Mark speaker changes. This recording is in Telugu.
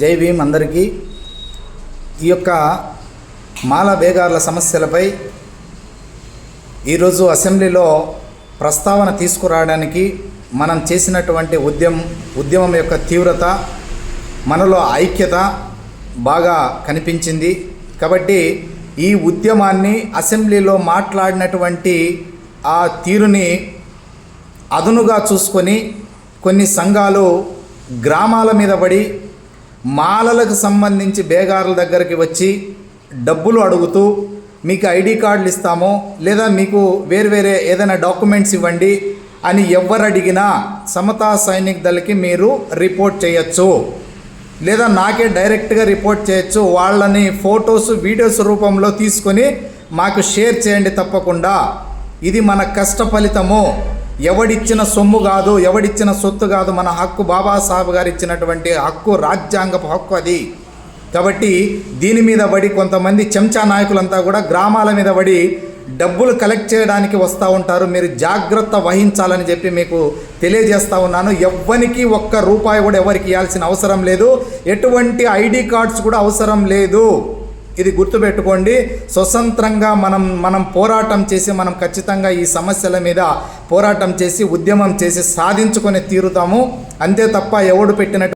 Speaker 1: జై భీమ్ అందరికీ. ఈ యొక్క మాల బేగార్ల సమస్యలపై ఈరోజు అసెంబ్లీలో ప్రస్తావన తీసుకురావడానికి మనం చేసినటువంటి ఉద్యమం ఉద్యమం యొక్క తీవ్రత మనలో ఐక్యత బాగా కనిపించింది. కాబట్టి ఈ ఉద్యమాన్ని అసెంబ్లీలో మాట్లాడినటువంటి ఆ తీరుని అదునుగా చూసుకొని కొన్ని సంఘాలు గ్రామాల మీద పడి మాలలకు సంబంధించి బేగారుల దగ్గరికి వచ్చి డబ్బులు అడుగుతూ మీకు ఐడి కార్డులు ఇస్తాము లేదా మీకు వేరు వేరే ఏదైనా డాక్యుమెంట్స్ ఇవ్వండి అని ఎవరు అడిగినా సమతా సైనిక్ దళకి మీరు రిపోర్ట్ చేయొచ్చు. లేదా నాకే డైరెక్ట్గా రిపోర్ట్ చేయొచ్చు వాళ్ళని ఫొటోస్ వీడియోస్ రూపంలో తీసుకొని మాకు షేర్ చేయండి తప్పకుండా. ఇది మన కష్ట ఫలితము. ఎవడిచ్చిన సొమ్ము కాదు ఎవడిచ్చిన సొత్తు కాదు మన హక్కు బాబాసాహెబ్ గారు ఇచ్చినటువంటి హక్కు రాజ్యాంగపు హక్కు అది. కాబట్టి దీని మీద పడి కొంతమంది చెంచా నాయకులంతా కూడా గ్రామాల మీద పడి డబ్బులు కలెక్ట్ చేయడానికి వస్తూ ఉంటారు. మీరు జాగ్రత్త వహించాలని చెప్పి మీకు తెలియజేస్తూ ఉన్నాను. ఎవ్వరికి ఒక్క రూపాయి కూడా ఎవరికి ఇవ్వాల్సిన అవసరం లేదు. ఎటువంటి ఐడి కార్డ్స్ కూడా అవసరం లేదు. ఇది గుర్తుపెట్టుకోండి. స్వతంత్రంగా మనం మనం పోరాటం చేసి మనం ఖచ్చితంగా ఈ సమస్యల మీద పోరాటం చేసి ఉద్యమం చేసి సాధించుకొని తీరుతాము. అంతే తప్ప ఎవడు పెట్టినట్టు